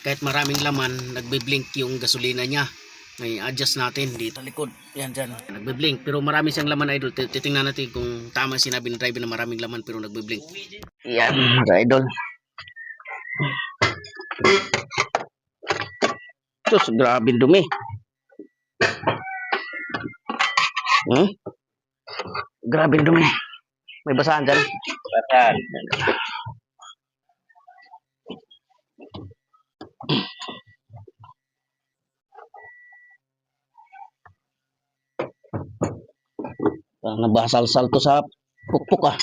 kahit maraming laman, nagbe-blink yung gasolina niya. May adjust natin dito likod. Yan dyan. Nagbe-blink. Pero marami siyang laman idol. Tit- Titingnan natin kung tama sinabi ng driver na maraming laman pero nagbe-blink. Yan mga idol. Sus, grabe dumi. Hmm? Grabe dumi. May basahan dyan. Batal. Ah, nabasal-sal to sa pukpuk ah.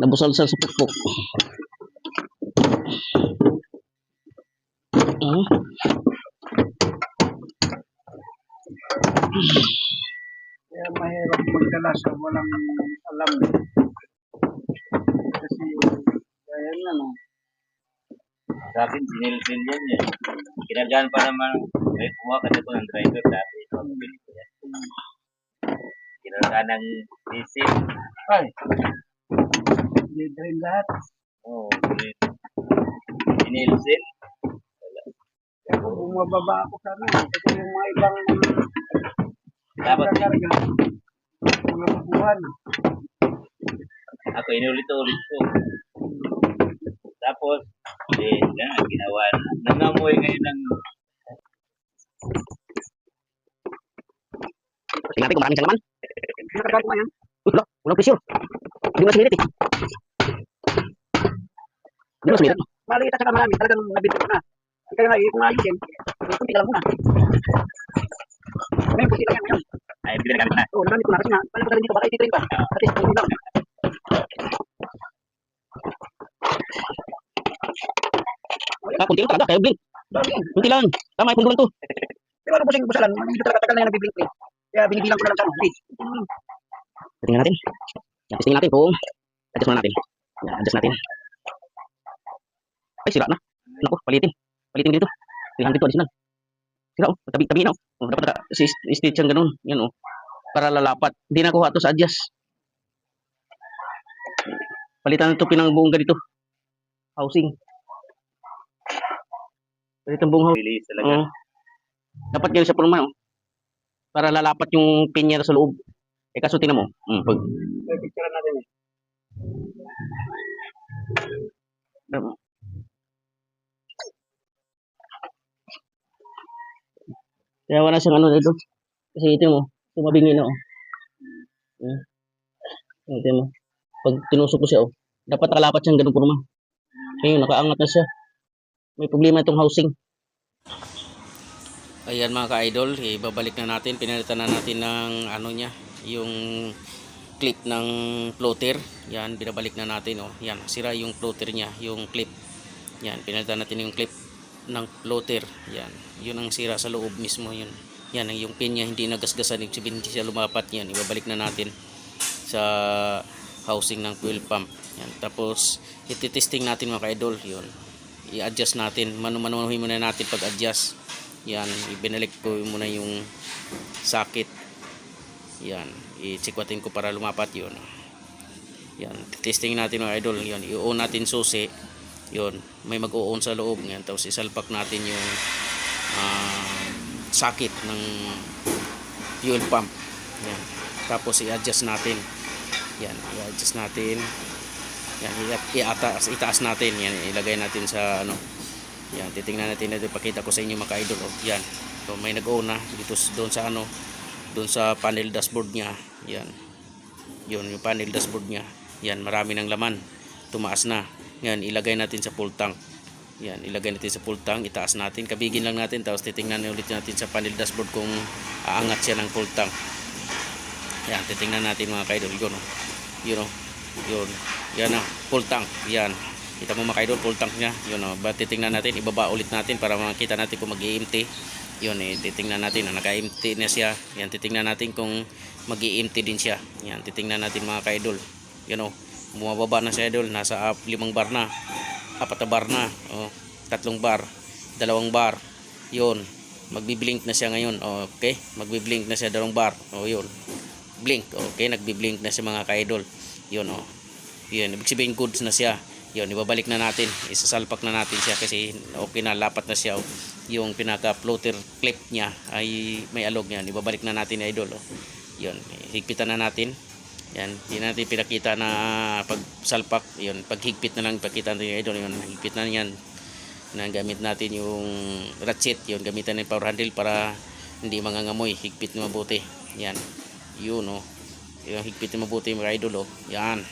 Nabusal-sal sa pukpuk. Hmm? Kaya mahirap magdala sa walang alam. Kasi, kaya nga no. Sa akin, sinilsil yan eh. Kinagaan pa naman, may kuha kasi ko ng driver dati. Pabili ko yan. Kinagaan ng diesel. Ay, rin lahat. Oo, oh. Kaya kung bumababa ako sa ano, kasi yung mga ibang Dapat karga, mga babuhan. ako inulit-ulit ko. Tapos, eh, yan, ginawa na. Nangamoy ngayon ng natin kung maraming siyang sumirit eh. Hindi mo na sumirit. Maliit at saka marami, talagang nabinto ko na. Kaya nga, kung ayusin, kunti ka lang muna. Ngayon, kunti lang yan ngayon. ay, bigla na kami na. Oo, nagamit ko na kasi nga, paano ko dito, baka ititrain pa. At least, kunti lang. Ah, kunti lang talaga. Kaya blink. Kunti lang. Tama, pundo lang to. Pero ano pusing busalan, hindi talaga tagal na yan nagbiblink eh. Kaya binibilang ko na lang sa ano, please. Tingnan natin. Yan, testing natin kung adjust muna natin. Yan, adjust natin. Ay, sira na. Naku, palitin. Palitin dito. 300 to additional. Sira oh. Tabi, tabi na oh. oh dapat naka si stitch ang ganun. Yan oh. Para lalapat. Hindi na kuha to sa adjust. Palitan ito pinang buong ganito. Housing. Palitan buong housing. Bilis talaga. Oo. Dapat ganyan sa pulman, oh. Para lalapat yung pinya sa loob. Eh kaso tingnan mo. Mm, pag, picture natin eh. kaya wala siyang ano dito. Kasi ito mo, tumabingi na oh. Yan. Ito mo. Pag tinusok ko siya oh, dapat nakalapat siyang ganun pulman. Ngayon, nakaangat na siya. May problema itong housing. Ayan mga ka-idol, ibabalik na natin. Pinalitan na natin ng ano niya, yung clip ng floater. Yan, binabalik na natin. Oh. Yan, sira yung floater niya, yung clip. Yan, pinalitan natin yung clip ng floater. Yan, yun ang sira sa loob mismo. Yun. Yan, yung pin niya hindi nagasgasan. Ibig sabihin, hindi siya lumapat. Yan, ibabalik na natin sa housing ng fuel pump. Yan, tapos, ititesting natin mga ka-idol. Yun, i-adjust natin. Manu-manuhin muna natin pag-adjust. Yan, ibinalik ko muna yung sakit. Yan, i-checkatin ko para lumapat yun. Yan, testing natin mga idol. Yan, i-on natin susi. Yun, may mag-o-on sa loob. Yan, tapos isalpak natin yung ah, sakit ng fuel pump. Yan, tapos i-adjust natin. Yan, i-adjust natin. Yan, i-ataas, itaas natin. Yan, ilagay natin sa ano, yan, titingnan natin ito. Pakita ko sa inyo mga ka-idol. Oh, yan. So, may nag-own na dito doon sa ano, doon sa panel dashboard niya. Yan. Yun, yung panel dashboard niya. Yan, marami ng laman. Tumaas na. Yan, ilagay natin sa full tank. Yan, ilagay natin sa full tank. Itaas natin. Kabigin lang natin. Tapos titingnan ulit natin sa panel dashboard kung aangat siya ng full tank. Yan, titingnan natin mga ka-idol. Yun, oh. Yun, oh. Yun. Yan, oh. Full tank. Yan. Kita mo mga idol, full tank niya. Yun oh, ba titingnan natin, ibaba ulit natin para makita natin kung mag-EMT. Yun eh, titingnan natin, oh, naka-EMT na siya. Yan, titingnan natin kung mag-EMT din siya. Yan, titingnan natin mga ka-idol. Yun oh, bumababa na siya idol, nasa uh, limang bar na. Apat na bar na. Oh, tatlong bar, dalawang bar. Yun, magbi-blink na siya ngayon. Oh, okay, magbi-blink na siya dalawang bar. Oh, yun. Blink, okay, nagbi-blink na siya mga ka-idol. Yun oh. Yan, ibig sabihin goods na siya. Yun ibabalik na natin. Isasalpak na natin siya kasi okay na lapat na siya. Yung pinaka floater clip niya ay may alog yan ibabalik na natin idol. Oh. yun higpitan na natin. Yan hindi natin pinakita na pagsalpak. Yun paghigpit na lang ipakita natin idol. Yun higpit na yan. Na gamit natin yung ratchet. Yun gamitan ng power handle para hindi mangangamoy. Higpit na mabuti. Yan yun oh. Yung higpit na mabuti mga idol oh. Yan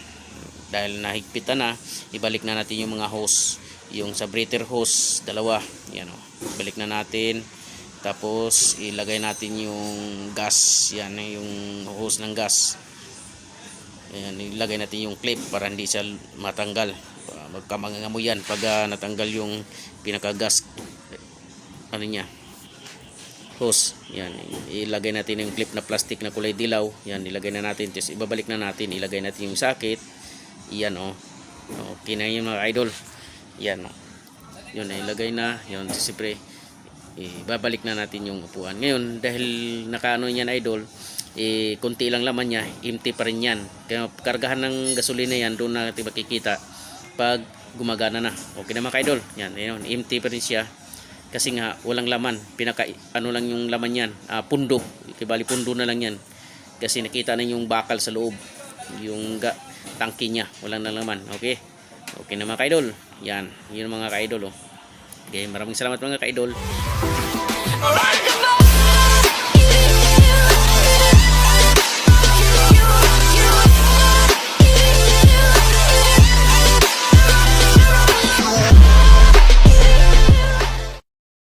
dahil nahigpitan na ibalik na natin yung mga hose. Yung sa breather hose dalawa. Yan oh balik na natin. Tapos ilagay natin yung gas. Yan yung hose ng gas. Ayan, ilagay natin yung clip para hindi siya matanggal. Magkamangangamoy yan pag ah, natanggal yung pinaka gas ano niya? Hose. Yan ilagay natin yung clip na plastic na kulay dilaw. Yan ilagay na natin. Tapos ibabalik na natin. Ilagay natin yung sakit yan oh. Okay na yun mga idol. Yan oh. Yun ilagay na. Yun siyempre ibabalik na natin yung upuan. Ngayon dahil nakaano yan idol eh konti lang laman niya empty pa rin yan. Kaya kargahan ng gasolina yan doon natin makikita pag gumagana na. Okay na mga idol? Yan yun empty pa rin siya. Kasi nga walang laman. Pinaka ano lang yung laman yan ah, pundo. Kibali pundo na lang yan. Kasi nakita na yung bakal sa loob. Yung ga, tangki niya. Walang na laman okay. Okay na mga kaidol. Yan. Yun mga kaidol oh. okay maraming salamat mga kaidol. Alright,